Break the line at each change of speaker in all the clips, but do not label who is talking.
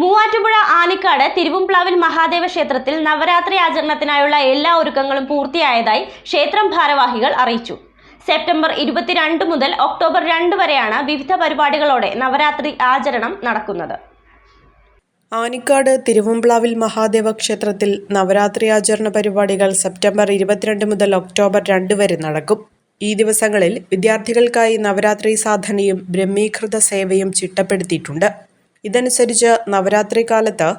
മൂവാറ്റുപുഴ ആനിക്കാട് തിരുവുംപ്ലാവിൽ മഹാദേവ ക്ഷേത്രത്തിൽ നവരാത്രി ആചരണത്തിനായുള്ള എല്ലാ ഒരുക്കങ്ങളും പൂർത്തിയായതായി ക്ഷേത്രം ഭാരവാഹികൾ അറിയിച്ചു. സെപ്റ്റംബർ ഇരുപത്തിരണ്ട് മുതൽ ഒക്ടോബർ രണ്ട് വരെയാണ് വിവിധ പരിപാടികളോടെ നവരാത്രി ആചരണം നടക്കുന്നത്.
ആനിക്കാട് തിരുവുംപ്ലാവിൽ മഹാദേവ ക്ഷേത്രത്തിൽ നവരാത്രി ആചരണ പരിപാടികൾ സെപ്റ്റംബർ ഇരുപത്തിരണ്ട് മുതൽ ഒക്ടോബർ രണ്ട് വരെ നടക്കും. ഈ ദിവസങ്ങളിൽ വിദ്യാർത്ഥികൾക്കായി നവരാത്രി സാധനയും ബ്രഹ്മീകൃത സേവയും ചിട്ടപ്പെടുത്തിയിട്ടുണ്ട്. ഇതനുസരിച്ച് നവരാത്രി കാലത്ത്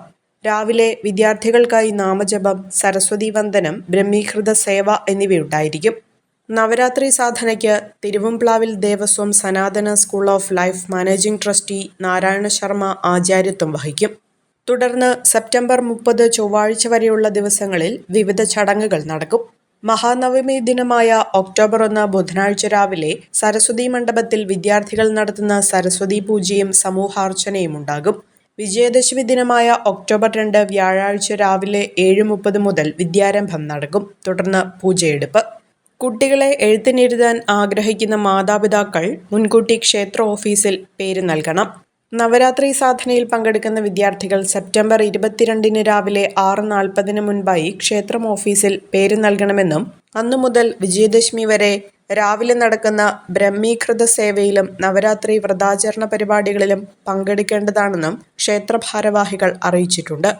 രാവിലെ വിദ്യാർത്ഥികൾക്കായി നാമജപം സരസ്വതി വന്ദനം ബ്രഹ്മീകൃത സേവ എന്നിവയുണ്ടായിരിക്കും. Navaratri സാധനയ്ക്ക് തിരുവമ്പ്ലാവിൽ Devaswom Sanatana school of life managing trustee Narayana Sharma ആചാര്യത്വം വഹിക്കും. തുടർന്ന് സെപ്റ്റംബർ മുപ്പത് ചൊവ്വാഴ്ച വരെയുള്ള ദിവസങ്ങളിൽ വിവിധ ചടങ്ങുകൾ നടക്കും. മഹാനവമി ദിനമായ ഒക്ടോബർ ഒന്ന് ബുധനാഴ്ച രാവിലെ സരസ്വതി മണ്ഡപത്തിൽ വിദ്യാർത്ഥികൾ നടത്തുന്ന സരസ്വതി പൂജയും സമൂഹാർച്ചനയും ഉണ്ടാകും വിജയദശമി ദിനമായ ഒക്ടോബർ രണ്ട് വ്യാഴാഴ്ച രാവിലെ ഏഴ് മുപ്പത് മുതൽ വിദ്യാരംഭം നടക്കും. തുടർന്ന് പൂജയെടുപ്പ്. കുട്ടികളെ എഴുത്തിനിരുതാൻ ആഗ്രഹിക്കുന്ന മാതാപിതാക്കൾ മുൻകൂട്ടി ക്ഷേത്ര ഓഫീസിൽ പേര് നൽകണം. നവരാത്രി സാധനയിൽ പങ്കെടുക്കുന്ന വിദ്യാർത്ഥികൾ സെപ്റ്റംബർ ഇരുപത്തിരണ്ടിന് രാവിലെ ആറ് നാൽപ്പതിന് മുൻപായി ക്ഷേത്രം ഓഫീസിൽ പേര് നൽകണമെന്നും അന്നു മുതൽ വിജയദശമി വരെ രാവിലെ നടക്കുന്ന ബ്രഹ്മീകൃത സേവയിലും നവരാത്രി വ്രതാചരണ പരിപാടികളിലും പങ്കെടുക്കേണ്ടതാണെന്നും ക്ഷേത്ര ഭാരവാഹികൾ അറിയിച്ചിട്ടുണ്ട്.